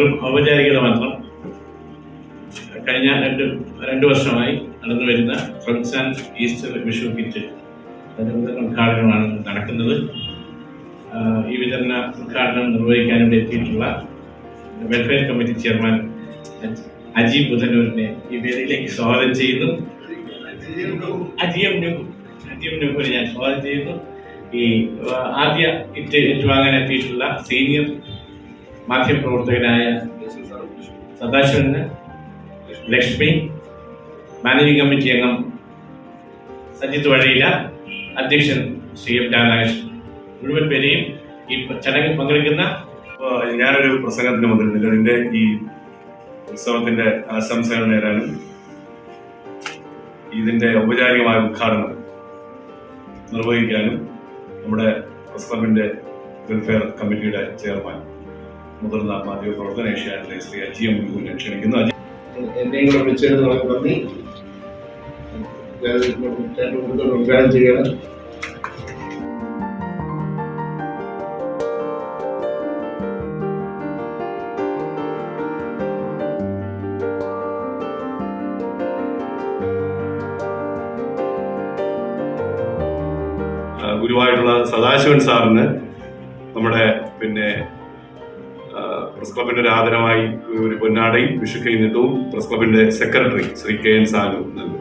വെറും ഔപചാരികത മാത്രം. കഴിഞ്ഞ രണ്ട് രണ്ട് വർഷമായി നടന്നു വരുന്ന friends and Easter Vishu kit അതിന്റെ വിതരണ ഉദ്ഘാടനമാണ് നടക്കുന്നത്. ഈ വിതരണ ഉദ്ഘാടനം നിർവഹിക്കാൻ ഇവിടെ എത്തിയിട്ടുള്ള വെൽഫെയർ കമ്മിറ്റി ചെയർമാൻ അജീബ് ബുധനൂരിനെ ഈ വേദിയിലേക്ക് സ്വാഗതം ചെയ്യുന്നു. അജിയം അജിയം നുഹുവിനെ ഞാൻ സ്വാഗതം ചെയ്യുന്നു. ഈ ആദ്യ കിറ്റ് ഏറ്റുവാങ്ങാൻ എത്തിയിട്ടുള്ള സീനിയർ മാധ്യമപ്രവർത്തകനായ സദാശിവന് ലക്ഷ്മി മാനേജിംഗ് കമ്മിറ്റി അംഗം സജിത്ത് വഴിയില അധ്യക്ഷൻ ശ്രീ എം രാധാകൃഷ്ണൻ. മുഴുവൻ പേരെയും ഈ ചടങ്ങിൽ പങ്കെടുക്കുന്ന ഞാനൊരു പ്രസംഗത്തിന് വന്നിരുന്നില്ല. ഇതിന്റെ ഈ ഉത്സവത്തിന്റെ ആശംസകൾ നേരാനും ഇതിന്റെ ഔപചാരികമായ ഉദ്ഘാടനം നിർവഹിക്കാനും നമ്മുടെ പ്രസ് ക്ലബിന്റെ വെൽഫെയർ കമ്മിറ്റിയുടെ ചെയർമാൻ മുതിർന്ന മാധ്യമ പ്രവർത്തന ഏഷ്യാനിലെ ശ്രീ അജി എം മുരുകനെ ക്ഷണിക്കുന്നു. അജി എന്നെയും കൂടെ വിളിച്ചതിന് നമുക്ക് നന്ദി. ഉദ്ഘാടനം ചെയ്യണം ഗുരുവായിട്ടുള്ള സദാശിവൻ സാറിന് നമ്മുടെ പിന്നെ പ്രസ് ക്ലബിന്റെ ഒരു ആദരമായി ഒരു പൊന്നാടയും വിഷു കൈനീട്ടവും പ്രസ് ക്ലബിന്റെ secretary Shri K N Sanu നൽകും